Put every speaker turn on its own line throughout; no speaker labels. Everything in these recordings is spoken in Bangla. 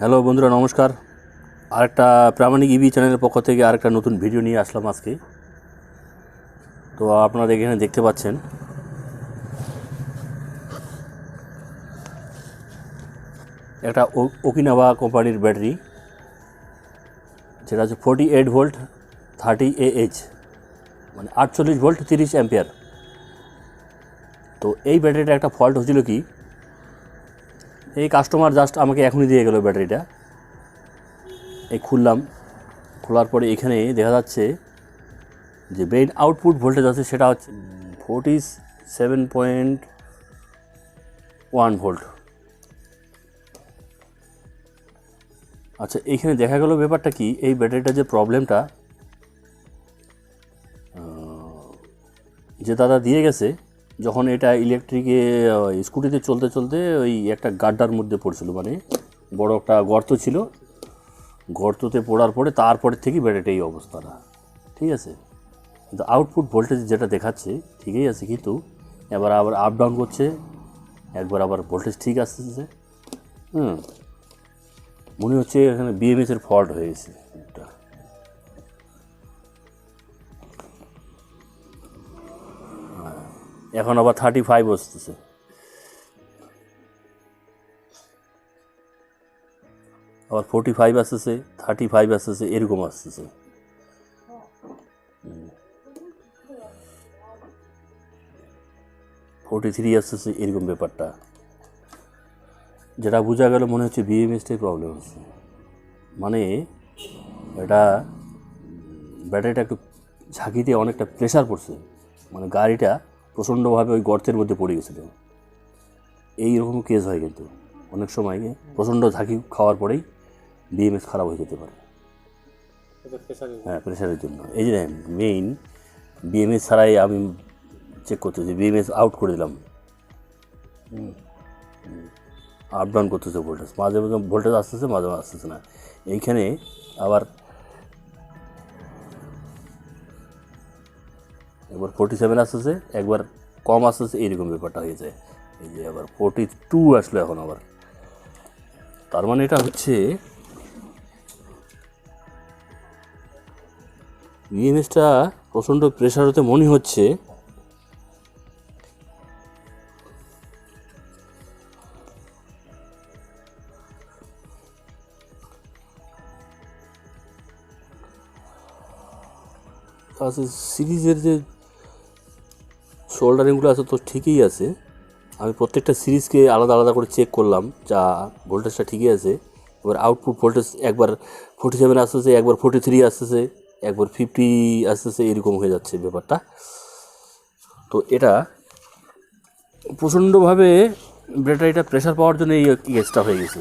হ্যালো বন্ধুরা, নমস্কার। আরেকটা প্রামাণিক ইবি চ্যানেলের পক্ষ থেকে আরেকটা নতুন ভিডিও নিয়ে আসলাম আজকে। তো আপনারা এখানে দেখতে পাচ্ছেন। একটা ও- ওকিনাওয়া কোম্পানির ব্যাটারি, যেটা হচ্ছে forty eight volt thirty H মানে আটচল্লিশ ভোল্ট তিরিশ অ্যাম্পিয়ার তো এই ব্যাটারিটা একটা ফল্ট হচ্ছিল কি এই কাস্টমার জাস্ট আমাকে এখনই দিয়ে গেল ব্যাটারিটা। এই খুললাম। খোলার পরে এখানে দেখা যাচ্ছে যে মেইন আউটপুট ভোল্টেজ আছে, সেটা হচ্ছে forty seven point one volt আচ্ছা এইখানে দেখা গেল ব্যাপারটা কি? এই ব্যাটারিটা যে প্রবলেমটা যে দাদা দিয়ে গেছে যখন এটা ইলেকট্রিকে স্কুটিতে চলতে চলতে ওই একটা গাড্ডার মধ্যে পড়ছিল মানে বড় একটা গর্ত ছিল। গর্ততে পড়ার পরে তারপরে থেকেই ব্যাটারিটা এই অবস্থাটা, ঠিক আছে? কিন্তু আউটপুট ভোল্টেজ যেটা দেখাচ্ছে, ঠিকই আছে, কিন্তু এবার আবার আপ ডাউন করছে, একবার আবার ভোল্টেজ ঠিক আসতেছে, হুম? মনে হচ্ছে এখানে বিএমএস এর ফল্ট হয়ে এখন আবার থার্টি ফাইভ আসতেছে আবার ফোর্টি ফাইভ আসতেছে থার্টি ফাইভ আসতেছে, এরকম আসতেছে। ফোর্টি থ্রি আসতেছে, এরকম ব্যাপারটা। যেটা বোঝা গেল মনে হচ্ছে বিএমএসটাই প্রবলেম হচ্ছে। মানে এটা ব্যাটারিটা একটু ঝাঁকিতে অনেকটা প্রেশার পড়ছে। মানে গাড়িটা প্রচণ্ডভাবে ওই গর্তের মধ্যে পড়ে গেছিল এই রকম কেস হয় কিন্তু। অনেক সময় প্রচণ্ড ঝাঁকি খাওয়ার পরেই বিএমএস খারাপ হয়ে যেতে পারে। হ্যাঁ প্রেশারের জন্য। এই যে মেইন বিএমএস ছাড়াই আমি চেক করতেছি। বিএমএস আউট করে দিলাম। আপ ডাউন করতেছে ভোল্টেজ মাঝে মাঝে ভোল্টেজ আসতেছে মাঝে মাঝে আসতেছে না। এইখানে আবার একবার ফোর্টি সেভেন আসতেছে একবার কম আসতেছে এইরকম ব্যাপারটা হয়েছে। এই যে আবার ফোর্টি টু আসলো এখন আবার। তার মানে এটা হচ্ছে ইএমএসটা প্রচণ্ড প্রেশার হতে মনে হচ্ছে। সিরিজের যে শোল্ডারিংগুলো আছে তো ঠিকই আছে। আমি প্রত্যেকটা সিরিজকে আলাদা আলাদা করে চেক করলাম, যা ভোল্টেজটা ঠিকই আছে। এবার আউটপুট ভোল্টেজ একবার ফোর্টি সেভেন আসতেছে, একবার ফোর্টি থ্রি আসতেছে, একবার ফিফটি আসতেছে, এরকম হয়ে যাচ্ছে ব্যাপারটা। তো এটা প্রচণ্ডভাবে ব্যাটারিটা প্রেশার পাওয়ার জন্য এই কেসটা হয়ে গেছে।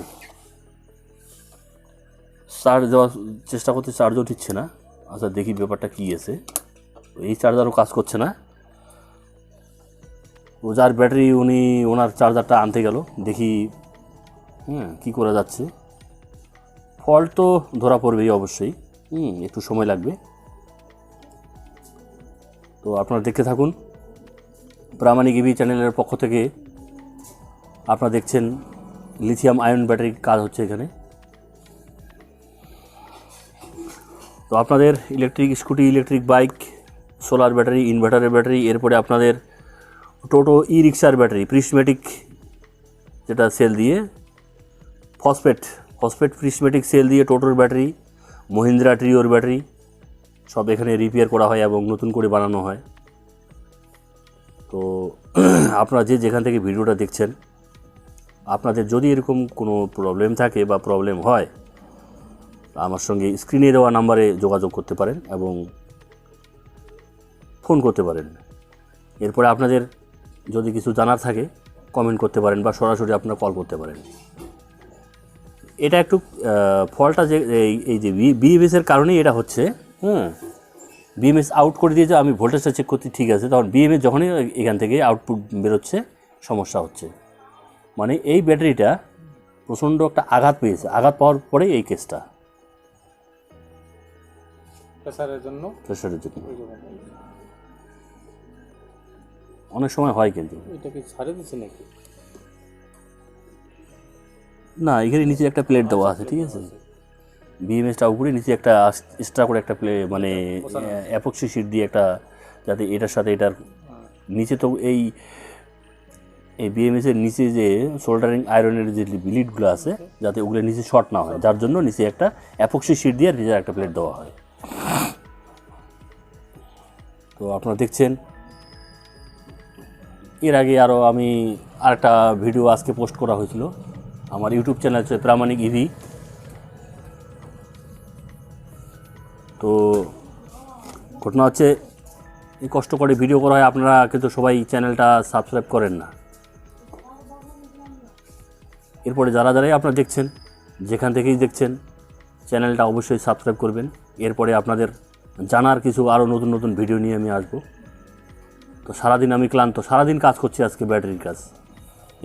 চার্জ দেওয়ার চেষ্টা করতে চার্জও ঠিকছে না। আচ্ছা দেখি ব্যাপারটা কী আছে। এই চার্জারও কাজ করছে না। ও যার ব্যাটারি উনি ওনার চার্জারটা আনতে গেল, দেখি হ্যাঁ কী করা যাচ্ছে। ফল্ট তো ধরা পড়বেই অবশ্যই, হুম, একটু সময় লাগবে। তো আপনারা দেখতে থাকুন, প্রামাণিক ইভি চ্যানেলের পক্ষ থেকে আপনারা দেখছেন লিথিয়াম আয়ন ব্যাটারির কাজ হচ্ছে এখানে। তো আপনাদের electric scooty, electric bike, solar battery, ইনভার্টারের battery, এরপরে আপনাদের টোটো ই রিক্সার ব্যাটারি প্রিসমেটিক যেটা সেল দিয়ে ফসফেট ফসফেট প্রিসমেটিক সেল দিয়ে টোটোর ব্যাটারি মহিন্দ্রা ট্রিওর ব্যাটারি সব এখানে রিপেয়ার করা হয় এবং নতুন করে বানানো হয়। তো আপনারা যে যেখান থেকে ভিডিওটা দেখছেন, আপনাদের যদি এরকম কোনো প্রবলেম থাকে বা প্রবলেম হয়, আমার সঙ্গে স্ক্রিনে দেওয়া নাম্বারে যোগাযোগ করতে পারেন এবং ফোন করতে পারেন। এরপরে আপনাদের যদি কিছু জানার থাকে কমেন্ট করতে পারেন বা সরাসরি আপনারা কল করতে পারেন। এটা একটু ফলটা যে এই এই যে বিএমএসের কারণেই এটা হচ্ছে হুম বিএমএস আউট করে দিয়েছে আমি ভোল্টেজটা চেক করতে ঠিক আছে। তখন বিএমএস যখনই এখান থেকে আউটপুট বেরোচ্ছে সমস্যা হচ্ছে। মানে এই ব্যাটারিটা প্রচণ্ড একটা আঘাত পেয়েছে। আঘাত পাওয়ার পরে এই কেসটা
প্রেসারের জন্য? ওই জন্য।
অনেক সময় হয় কিন্তু।
এটা কি ছাড়ে দিচ্ছে নাকি?
না এখানে নিচে একটা প্লেট দেওয়া আছে ঠিক আছে? বিএমএসটা উপরে নিচে একটা এক্সট্রা করে একটা প্লে মানে অ্যাপক্সি শিট দিয়ে একটা যাতে এটার সাথে এটার নিচে তো এই এই বিএমএস এর নিচে যে সোল্ডারিং আয়রনের যে লিডগুলো আছে যাতে ওগুলো নিচে শর্ট না হয় যার জন্য নিচে একটা অ্যাপক্সি শিট দিয়ে আর নিচে একটা প্লেট দেওয়া হয়। তো আপনারা দেখছেন এর আগে আরও আমি আরেকটা ভিডিও আজকে পোস্ট করা হয়েছিল। আমার ইউটিউব চ্যানেল হচ্ছে প্রামাণিক ইভি। তো ঘটনা হচ্ছে, এই কষ্ট করে ভিডিও করা হয়, আপনারা কিন্তু সবাই চ্যানেলটা সাবস্ক্রাইব করেন না। এরপরে যারা যারাই আপনারা দেখছেন, যেখান থেকেই দেখছেন, চ্যানেলটা অবশ্যই সাবস্ক্রাইব করবেন। এরপরে আপনাদের জানার কিছু আরও নতুন নতুন ভিডিও নিয়ে আমি আসব। তো সারাদিন আমি ক্লান্ত সারাদিন কাজ করছি আজকে ব্যাটারির কাজ।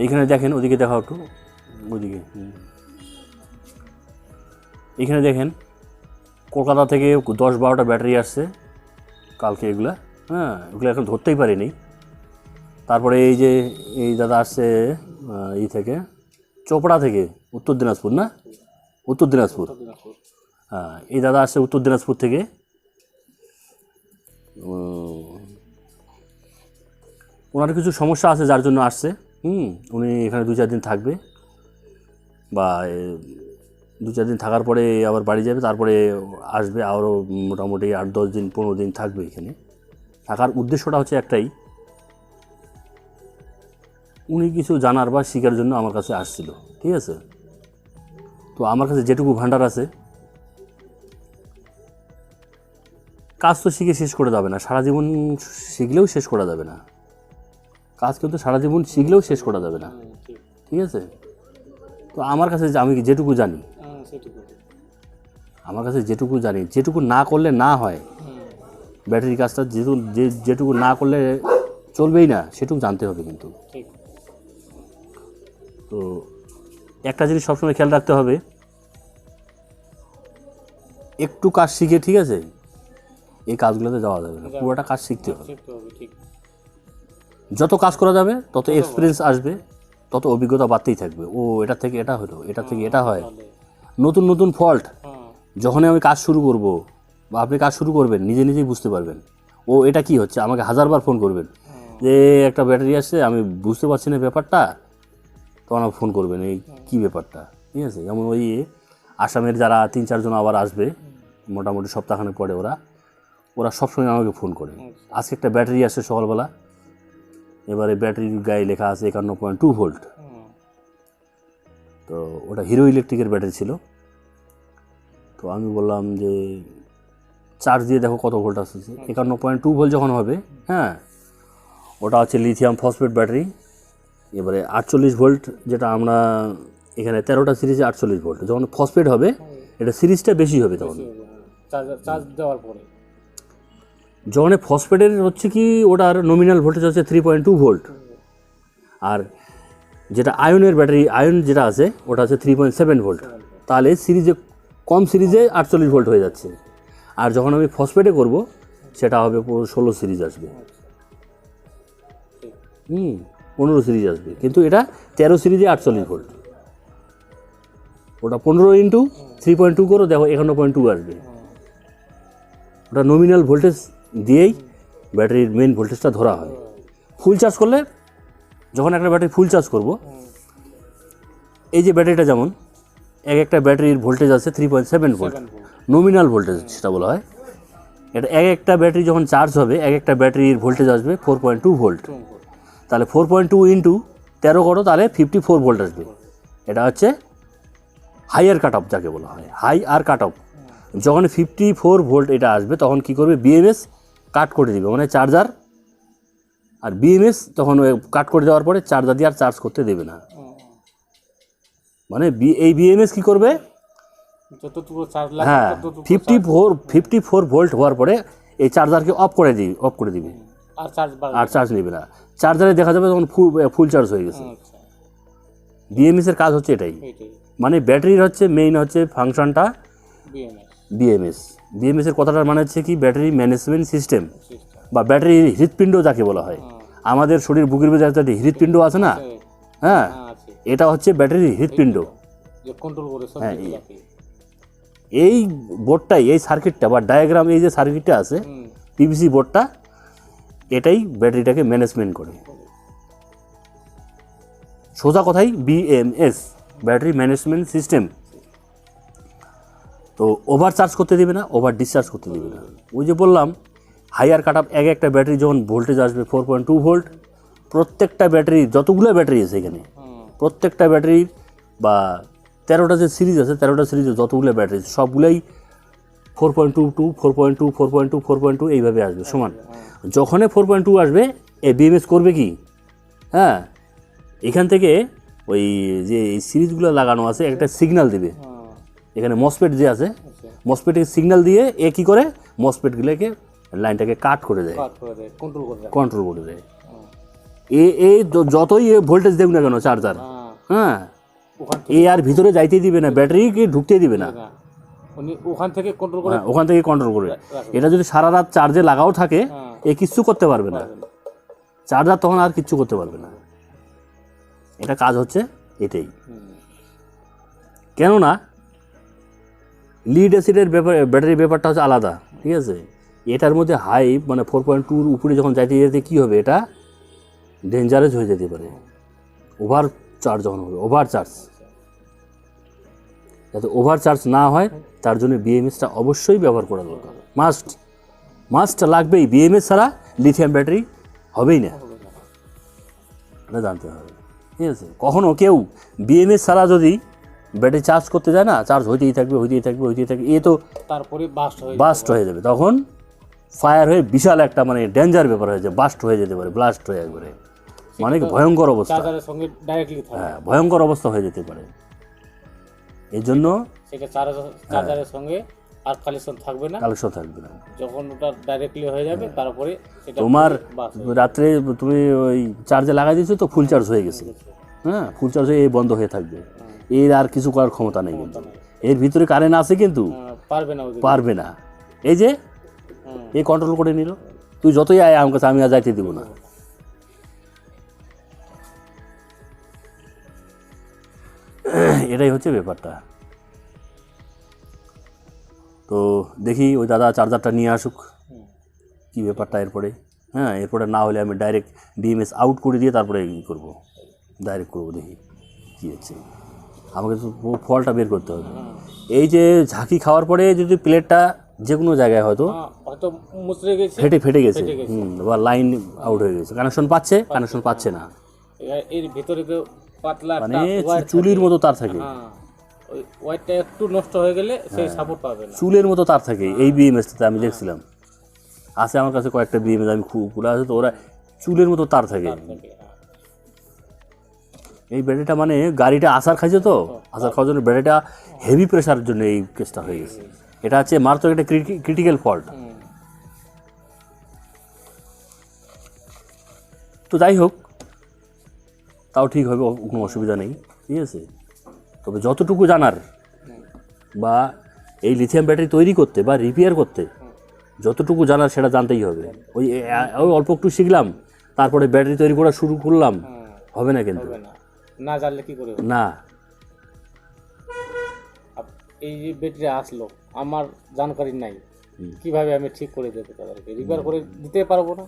এইখানে দেখেন ওদিকে দেখাও একটু। ওদিকে হুম। এইখানে দেখেন কলকাতা থেকে দশ বারোটা ব্যাটারি আসছে কালকে এগুলা হ্যাঁ এগুলো এখন ধরতেই পারিনি। তারপরে এই যে এই দাদা আসছে এই থেকে চোপড়া থেকে উত্তর দিনাজপুর না? উত্তর দিনাজপুর। হ্যাঁ এই দাদা আসছে উত্তর দিনাজপুর থেকে। ওনার কিছু সমস্যা আছে যার জন্য আসছে, হুম, উনি এখানে দু চার দিন থাকবে। বা দু চার দিন থাকার পরে আবার বাড়ি যাবে, তারপরে আসবে, আরও মোটামুটি আট, দশ দিন, পনেরো দিন থাকবে এখানে। থাকার উদ্দেশ্যটা হচ্ছে একটাই। উনি কিছু জানার বা শেখার জন্য আমার কাছে আসছিল, ঠিক আছে? তো আমার কাছে যেটুকু ভান্ডার আছে, কাজ তো শিখে শেষ করে যাবে না, সারা জীবন শিখলেও শেষ করা যাবে না। কাজ কিন্তু সারা জীবন শিখলেও শেষ করা যাবে না।
ঠিক
ঠিক আছে? তো আমার কাছে আমি যেটুকু জানি।
হ্যাঁ
আমার কাছে যেটুকু জানি যেটুকু না করলে না হয় ব্যাটারি কাজটা যেটুকু যে যেটুকু না করলে চলবেই না সেটুকু জানতে হবে কিন্তু। তো একটা জিনিস সবসময় খেয়াল রাখতে হবে। একটু কাজ শিখে ঠিক আছে? এই কাজগুলোতে যাওয়া যাবে না। পুরোটা কাজ শিখতে হবে।
শিখতে হবে ঠিক।
যত কাজ করা যাবে তত এক্সপিরিয়েন্স আসবে তত অভিজ্ঞতা বাড়তেই থাকবে। ও এটা থেকে এটা হলো এটা থেকে এটা হয় নতুন নতুন ফল্ট
হ্যাঁ।
যখনই আমি কাজ শুরু করব বা আপনি কাজ শুরু করবেন নিজে নিজেই বুঝতে পারবেন। ও এটা কি হচ্ছে? আমাকে হাজারবার ফোন করবেন। যে একটা ব্যাটারি আসছে আমি বুঝতে পারছি না ব্যাপারটা তখন আমাকে ফোন করবেন এই কী ব্যাপারটা? ঠিক আছে? যেমন ওই আসামের যারা তিন চারজন আবার আসবে মোটামুটি সপ্তাহখানেক পরে ওরা ওরা সবসময় আমাকে ফোন করে। আজকে একটা ব্যাটারি আসছে সকালবেলা এবারে ব্যাটারির গায়ে লেখা আছে একান্ন পয়েন্ট টু ভোল্ট তো ওটা হিরো ইলেকট্রিকের ব্যাটারি ছিল। তো আমি বললাম যে চার্জ দিয়ে দেখো কত ভোল্ট আসছে। একান্ন পয়েন্ট টু ভোল্ট যখন হবে হ্যাঁ ওটা হচ্ছে লিথিয়াম ফসফেট ব্যাটারি। এবারে আটচল্লিশ ভোল্ট যেটা আমরা এখানে তেরোটা সিরিজে আটচল্লিশ ভোল্ট যখন ফসফেট হবে এটা সিরিজটা বেশি হবে তখন।
হ্যাঁ। চার্জ চার্জ দেওয়ার পরে।
যখন ফসফেটের হচ্ছে কি, ওটার নমিনাল ভোল্টেজ হচ্ছে থ্রি পয়েন্ট টু ভোল্ট আর যেটা আয়নের ব্যাটারি আয়ন যেটা আছে, ওটা হচ্ছে থ্রি পয়েন্ট সেভেন ভোল্ট তাহলে সিরিজে, কম সিরিজে আটচল্লিশ ভোল্ট হয়ে যাচ্ছে। আর যখন আমি ফসফেটে করব, সেটা হবে ষোলো সিরিজ আসবে। হুম, পনেরো সিরিজ আসবে। কিন্তু এটা তেরো সিরিজে আটচল্লিশ ভোল্ট ওটা পনেরো ইন্টু থ্রি পয়েন্ট টু করো, দেখো একান্ন পয়েন্ট টু আসবে। ওটা নমিনাল ভোল্টেজ দিয়েই ব্যাটারির মেন ভোল্টেজটা ধরা হয়। ফুল চার্জ করলে যখন একটা ব্যাটারি ফুল চার্জ করব এই যে ব্যাটারিটা যেমন এক একটা ব্যাটারির ভোল্টেজ আছে three point seven volt nominal voltage সেটা বলা হয়। এটা এক একটা ব্যাটারি যখন চার্জ হবে এক একটা ব্যাটারির ভোল্টেজ আসবে ফোর পয়েন্ট টু ভোল্ট তাহলে ফোর পয়েন্ট টু ইন্টু তেরো করো তাহলে ফিফটি ফোর ভোল্ট আসবে। এটা হচ্ছে হাইয়ার কাট অফ যাকে বলা হয়। হাই আর কাট অফ যখন ফিফটি ফোর ভোল্ট এটা আসবে তখন কি করবে? বিএমএস কাট করে দিবে। মানে চার্জার আর বিএমএস তখন কাট করে দেওয়ার পরে চার্জার দিয়ে আর চার্জ করতে দেবে না। মানে বি- এই বিএমএস কি করবে? হ্যাঁ fifty four fifty four volt হওয়ার পরে এই চার্জারকে অফ করে দিবে অফ করে দিবে।
আর চার্জ
আর চার্জ নেবে না। চার্জারে দেখা যাবে তখন ফুল ফুল চার্জ হয়ে গেছে।
আচ্ছা।
বিএমএস এর কাজ হচ্ছে এটাই। মানে ব্যাটারির হচ্ছে মেইন হচ্ছে ফাংশনটা
বিএমএস
বিএমএস বিএমএস এর কথাটার মানে হচ্ছে কি ব্যাটারি ম্যানেজমেন্ট সিস্টেম বা ব্যাটারি হৃৎপিণ্ড যাকে বলা হয়। আমাদের শরীর বুকের ভেতরে একটা হৃৎপিণ্ড আছে না? হ্যাঁ।
হ্যাঁ
এটা হচ্ছে ব্যাটারির হৃৎপিণ্ড।
যে কন্ট্রোল করে সব
হ্যাঁ, এই। বোর্ডটাই এই সার্কিটটা বা ডায়াগ্রাম এই যে সার্কিটটা আছে পিভিসি বোর্ডটা এটাই ব্যাটারিটাকে ম্যানেজমেন্ট করে। সোজা কথাই বিএমএস ব্যাটারি ম্যানেজমেন্ট সিস্টেম তো ওভার চার্জ করতে দিবে না ওভার ডিসচার্জ করতে দিবে না। ওই যে বললাম হাইয়ার কাট আপ এক একটা ব্যাটারি যখন ভোল্টেজ আসবে ফোর পয়েন্ট টু ভোল্ট প্রত্যেকটা ব্যাটারি যতগুলো ব্যাটারি আছে এখানে প্রত্যেকটা ব্যাটারির বা তেরোটা যে সিরিজ আছে তেরোটা সিরিজে যতগুলো ব্যাটারি আছে, সবগুলোই four point two two four point two four point two four point two এইভাবে আসবে সমান। যখনই ফোর পয়েন্ট টু আসবে এ বিএমএস করবে কি? হ্যাঁ এখান থেকে ওই যে সিরিজগুলো লাগানো আছে একটা সিগন্যাল দেবে। এখানে মসপেট যে আছে
আচ্ছা।
মসপেটের সিগন্যাল দিয়ে এ কী করে? মসপেটগুলোকে লাইনটাকে কাট করে দেয়।
কন্ট্রোল করে দেয়।
এ এই যতই ভোল্টেজ দেখ না কেন চার্জার
হ্যাঁ।
হ্যাঁ এ আর ভিতরে যাইতেই দিবে না ব্যাটারিকে ঢুকতেই দিবে না।
ওখান থেকে কন্ট্রোল করে
হ্যাঁ, ওখান থেকে কন্ট্রোল করে। এটা যদি সারা রাত চার্জে লাগাও থাকে
হ্যাঁ।
এ কিচ্ছু করতে পারবে না। চার্জার তখন আর কিচ্ছু করতে পারবে না। এটা কাজ হচ্ছে এটাই। কেননা লিড অ্যাসিডের ব্যাপার ব্যাটারির ব্যাপারটা হচ্ছে আলাদা, ঠিক আছে? এটার মধ্যে হাই মানে ফোর পয়েন্ট টুর উপরে যখন যাইতে যেতে কী হবে এটা? ডেঞ্জারাস হয়ে যেতে পারে। ওভার চার্জ যখন হবে ওভার চার্জ যাতে ওভার চার্জ না হয়, তার জন্য বিএমএসটা অবশ্যই ব্যবহার করা দরকার। মাস্ট মাস্ট লাগবেই। বিএমএস ছাড়া লিথিয়াম ব্যাটারি হবেই না। এটা জানতে হবে। ঠিক আছে? কখনো কেউ বিএমএস ছাড়া যদি ব্যাটারি চার্জ করতে যায় না চার্জ হইতেই থাকবে হইতেই থাকবে হইতেই থাকবে। এ তো
তারপরে বাস্ট হয়ে
বাস্ট হয়ে যাবে। তখন ফায়ার হয়ে বিশাল একটা মানে ডেঞ্জার ব্যাপার হয়ে যায় বাস্ট হয়ে যেতে পারে ব্লাস্ট হয়ে একবারে। মানে ভয়ঙ্কর অবস্থা।
সঙ্গে ডাইরেক্টলি
হ্যাঁ ভয়ঙ্কর অবস্থা হয়ে যেতে পারে। এই জন্য
সেটা চার্জার চার্জারের সঙ্গে আর কালেকশন থাকবে না।
কালেকশন থাকবে না।
যখন ওটা ডাইরেক্টলি হয়ে যাবে তারপরে
তোমার রাত্রে তুমি ওই চার্জে লাগাই দিয়েছ তো ফুল চার্জ হয়ে গেছে। হ্যাঁ ফুল চার্জ হয়ে এই বন্ধ হয়ে থাকবে। এর আর কিছু করার ক্ষমতা নেই কিন্তু। এর ভিতরে কারেন্ট আছে কিন্তু।
পারবে না
পারবে না। এই যে
হুম।
এই কন্ট্রোল করে নিল। তুই যতই আয় আমার কাছে আমি আর যাইতে দিব না। এটাই হচ্ছে ব্যাপারটা। তো দেখি ওই দাদা চার্জারটা নিয়ে আসুক। কি ব্যাপারটা এরপরে? হ্যাঁ এরপরে না হলে আমি ডাইরেক্ট বিএমএস আউট করে দিয়ে তারপরে ই করব। ডাইরেক্ট করব দেখি কী হচ্ছে। আমাকে তো ফলটা বের করতে হবে। এই যে ঝাঁকি খাওয়ার পরে যদি প্লেটটা যে কোনো জায়গায় হয়তো
হ্যাঁ,
ফেটে ফেটে গেছে। হুম বা লাইন আউট হয়ে গেছে। কানেকশন পাচ্ছে কানেকশন পাচ্ছে না।
এর ভিতরে তো পাতলা
মানে চুলির মতো তার থাকে।
হ্যাঁ ওয়ারটা একটু নষ্ট হয়ে গেলে সেই সাপোর্ট পাবে না।
চুলের মতো তার থাকে। এই বিএমএসটাতে আমি দেখছিলাম। আছে আমার কাছে কয়েকটা বিএমএস আমি খুব আছে তো ওরা চুলের মতো তার থাকে।
হ্যাঁ।
এই ব্যাটারিটা মানে গাড়িটা আসার খাইছে তো আসার খাওয়ার জন্য ব্যাটারিটা হেভি প্রেশারের জন্য এই কেসটা হয়ে গেছে। এটা হচ্ছে মারাত্মক একটা ক্রিটিক্যাল ফল্ট তো যাই হোক তাও ঠিক হবে কোনো অসুবিধা নেই ঠিক আছে? তবে যতটুকু জানার বা এই লিথিয়াম ব্যাটারি তৈরি করতে বা রিপেয়ার করতে যতটুকু জানার সেটা জানতেই হবে। ওই ওই অল্প একটু শিখলাম তারপরে ব্যাটারি তৈরি করা শুরু করলাম হবে না কিন্তু।
না জানলে কি করে
না।
এই যে ব্যাটারি আসলো আমার জানকারি নাই। কীভাবে আমি ঠিক করে দেবো তাদেরকে? রিপেয়ার করে দিতে পারব না?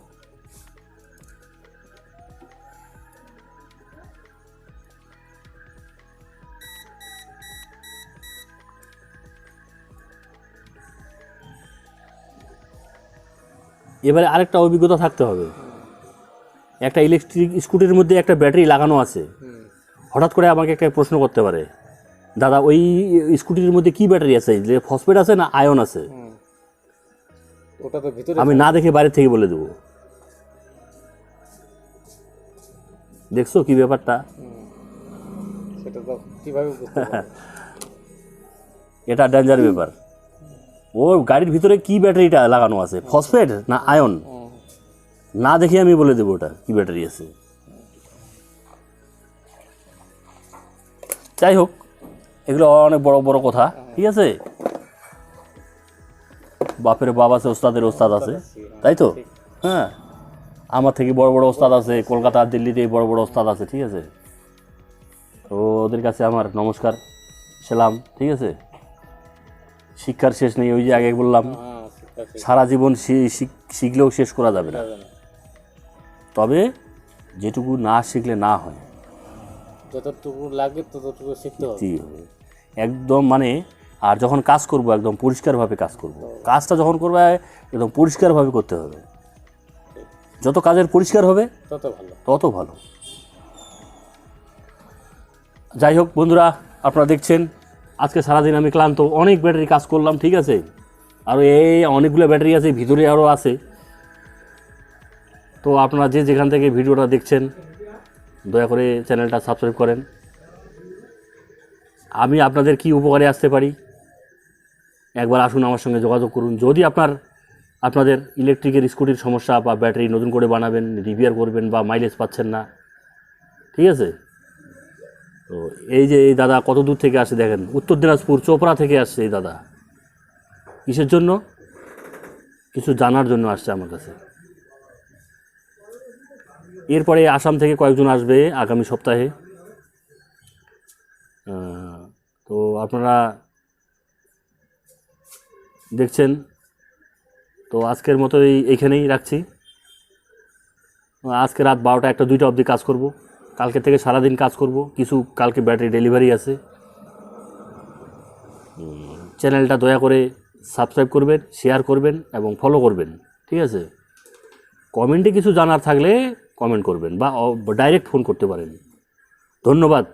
এবারে আরেকটা অভিজ্ঞতা থাকতে হবে। একটা ইলেকট্রিক স্কুটির মধ্যে একটা ব্যাটারি লাগানো আছে। হঠাৎ করে আমাকে একটা প্রশ্ন করতে পারে। দাদা ওই স্কুটির মধ্যে কি ব্যাটারি আছে? যে ফসফেট আছে না আয়ন আছে?
ওটা তো ভিতরে
আমি না দেখে বাইরে থেকে বলে দেবো। দেখছ কি ব্যাপারটা?
সেটা তো কীভাবে
এটা ডেঞ্জার ব্যাপার। ও গাড়ির ভিতরে কি ব্যাটারিটা লাগানো আছে? ফসফেট না আয়ন? না দেখে আমি বলে দেবো ওটা কি ব্যাটারি আছে। যাই হোক এগুলো অনেক বড় বড় কথা ঠিক আছে? বাপের বাবা আছে ওস্তাদের ওস্তাদ আছে তাই তো? হ্যাঁ আমার থেকে বড় বড় ওস্তাদ আছে কলকাতা দিল্লিতে বড় বড় ওস্তাদ আছে ঠিক আছে? তো ওদের কাছে আমার নমস্কার ছিলাম ঠিক আছে? শিক্ষার শেষ নেই ওই যে আগে বললাম
হ্যাঁ
সারা জীবন শিখলেও শেষ করা যাবে না। তবে যেটুকু না শিখলে না হয়।
যতটুকু লাগে ততটুকু শিখতে হবে।
একদম মানে আর যখন কাজ করব একদম পরিষ্কারভাবে কাজ করব। কাজটা যখন করবে একদম পরিষ্কারভাবে করতে হবে। যত কাজের পরিষ্কার হবে
তত ভালো।
তত ভালো। যাই হোক বন্ধুরা আপনারা দেখছেন আজকে সারাদিন আমি ক্লান্ত অনেক ব্যাটারি কাজ করলাম ঠিক আছে? আর এই অনেকগুলো ব্যাটারি আছে ভিতরে আরও আছে। তো আপনারা যে যেখান থেকে ভিডিওটা দেখছেন দয়া করে চ্যানেলটা সাবস্ক্রাইব করেন। আমি আপনাদের কি উপকারে আসতে পারি? একবার আসুন আমার সঙ্গে যোগাযোগ করুন। যদি আপনার, আপনাদের ইলেকট্রিকের স্কুটির সমস্যা বা ব্যাটারি নতুন করে বানাবেন রিপেয়ার করবেন বা মাইলেজ পাচ্ছেন না, ঠিক আছে? তো এই যে এই দাদা কত দূর থেকে আসে দেখেন? উত্তর দিনাজপুর, চোপড়া থেকে আসছে এই দাদা। কিসের জন্য? কিছু জানার জন্য আসছে আমার কাছে। এরপরে আসাম থেকে কয়েকজন আসবে আগামী সপ্তাহে। তো আপনারা দেখছেন। তো আজকের মতো এই এইখানেই রাখছি। আজকে রাত বারোটা একটা দুইটা অবধি কাজ করব। কালকে থেকে সারাদিন কাজ করব। কিছু কালকে ব্যাটারি ডেলিভারি আছে। চ্যানেলটা দয়া করে সাবস্ক্রাইব করবেন, শেয়ার করবেন এবং ফলো করবেন। ঠিক আছে? কমেন্টে কিছু জানার থাকলে কমেন্ট করবেন বা ডাইরেক্ট ফোন করতে পারেন ধন্যবাদ।